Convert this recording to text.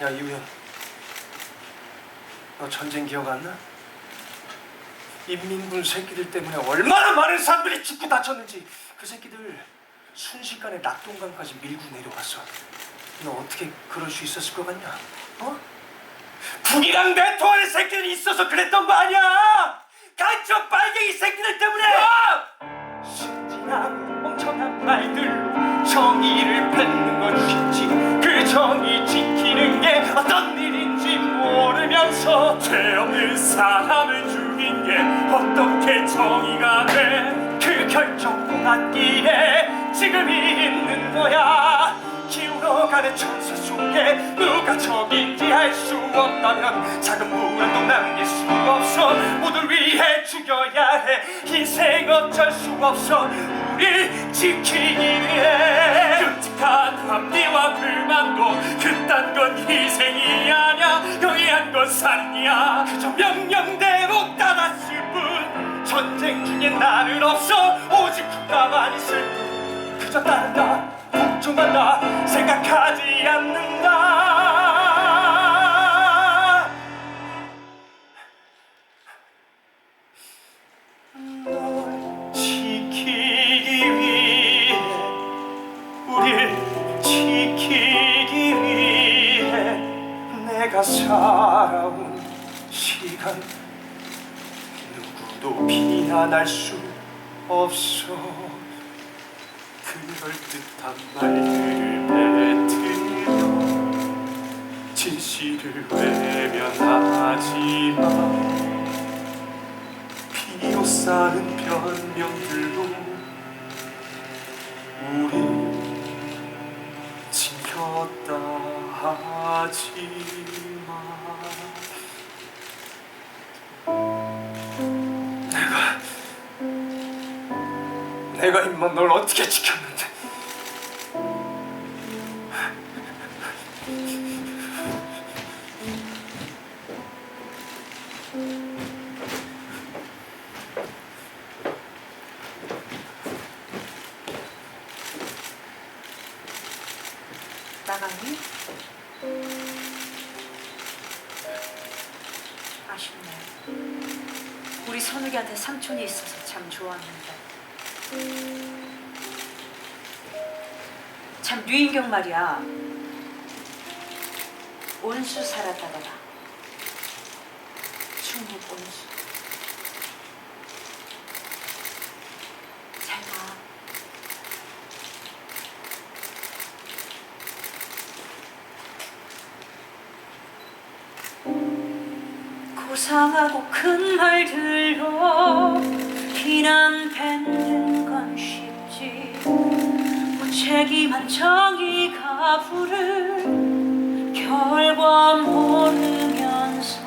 야 이우현 너 전쟁 기억 안 나? 인민군 새끼들 때문에 얼마나 많은 사람들이 죽고 다쳤는지 그 새끼들 순식간에 낙동강까지 밀고 내려갔어 너 어떻게 그럴 수 있었을 것 같냐? 어? 북이랑 내토할 새끼들이 있어서 그랬던 거 아니야! 간첩 빨갱이 새끼들 때문에! 사람을 죽인 게 어떻게 정의가 돼? 그 결정고 맞기에 지금이 있는 거야. 기울어가는 천사 속에 누가 적인지 알 수 없다면 작은 불안도 남길 수 없어. 모두 위해 죽여야 해. 희생 어쩔 수 없어. 우릴 지키기 위해. 끔찍한 합리와 불만도 그딴 건 희생이 살이야 그저 명령대로 따랐을 뿐 전쟁 중에 나는 없어 오직 국가만 있을 뿐. 그저 따른다 복종한다 생각하지 않는다 내가 살아온 시간 누구도 비난할 수 없어. 그럴 듯한 말들을 뱉으며 진실을 외면하지만 비로싸는 변명들로 내가 내가 임마 널 어떻게 지켰는데 나갔니? 아쉽네. 우리 선욱이한테 삼촌이 있어서 참 좋았는데. 참 류인경 말이야. 온수 살았다더라. 충북 온수. 잘 가. 고상하고 큰 말들로 비난 뱉는 건 쉽지. 무책임한 정의가 부를 결과 모르면서